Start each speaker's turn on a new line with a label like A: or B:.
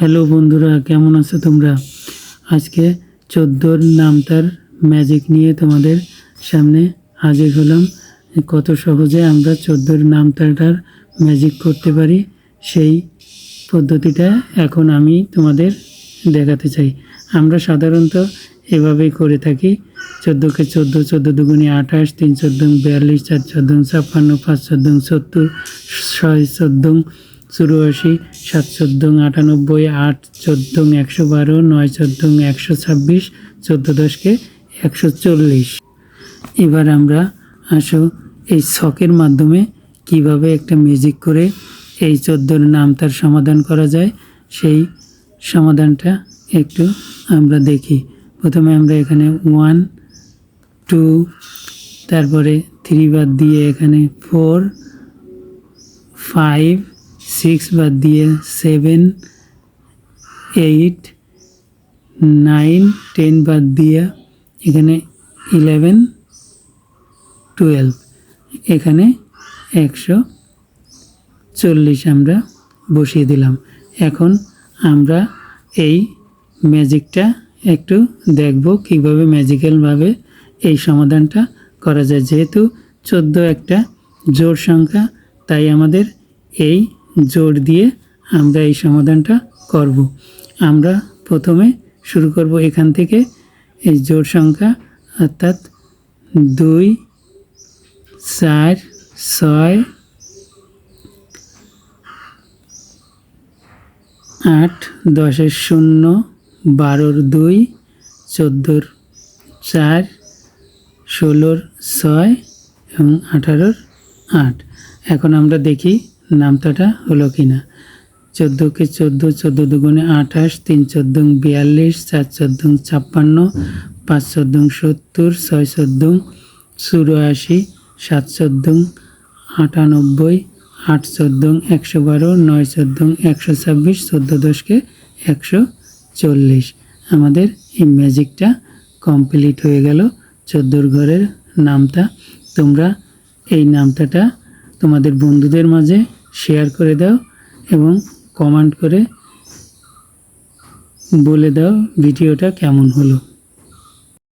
A: Hello বন্ধুরা, কেমন আছো তোমরা? আজকে চোদ্দোর নামতার ম্যাজিক নিয়ে তোমাদের সামনে হাজির হলাম। কত সহজে আমরা চোদ্দোর নামতাটার ম্যাজিক করতে পারি, সেই পদ্ধতিটা এখন আমি তোমাদের দেখাতে চাই। আমরা সাধারণত এভাবেই করে থাকি। চোদ্দোকে চোদ্দ চোদ্দ দুগুণে আঠাশ, তিন চোদ্দ বিয়াল্লিশ, চার চোদ্দ ছাপ্পান্ন, পাঁচ চোদ্দ সত্তর, ছয় চোদ্দ চুরাশি, সাত চোদ্দ, আটানব্বই, আট চোদ্দ, একশো বারো, নয় চোদ্দ, একশো ছাব্বিশ, চোদ্দ দশকে একশো চল্লিশ। এবার আমরা আসো এই ছকের মাধ্যমে কীভাবে একটা মিউজিক করে এই চোদ্দোর নাম তার সমাধান করা যায়। সেই সমাধানটা একটু আমরা দেখি। প্রথমে আমরা এখানে ওয়ান, টু, তারপরে থ্রি বাদ দিয়ে এখানে ফোর, ফাইভ সিক্স বাদ দিয়ে সেভেন এইট নাইন টেন বাদ দিয়ে এখানে ইলেভেন টুয়েলভ এখানে একশো চল্লিশ আমরা বসিয়ে দিলাম। এখন আমরা এই ম্যাজিকটা একটু দেখব কীভাবে ম্যাজিক্যালভাবে এই সমাধানটা করা যায়। যেহেতু চোদ্দ একটা জোর সংখ্যা, তাই আমাদের এই জোর দিয়ে আমরা এই সমাধানটা করব। আমরা প্রথমে শুরু করব এখান থেকে এই জোর সংখ্যা, অর্থাৎ দুই, চার, ছয়, আট, দশের শূন্য, বারোর দুই, চোদ্দোর চার, ষোলোর ছয় এবং আঠারোর আট। এখন আমরা দেখি নামতাটা হলো কি না চোদ্দোকে চোদ্দ চোদ্দ দুগুণে আঠাশ, তিন চোদ্দ বিয়াল্লিশ, চার চোদ্দ ছাপ্পান্ন, পাঁচ চোদ্দ সত্তর, ছয় চোদ্দ চুরাশি, সাত চোদ্দ আটানব্বই, আট চোদ্দ একশো বারো, নয় চোদ্দ একশো ছাব্বিশ, চোদ্দ দশকে একশো চল্লিশ। আমাদের এই ম্যাজিকটা কমপ্লিট হয়ে গেল। চোদ্দোর ঘরের নামটা তোমরা এই নামটাটা তোমাদের বন্ধুদের মাঝে শেয়ার করে দাও এবং কমেন্ট করে বলে দাও ভিডিওটা কেমন হলো।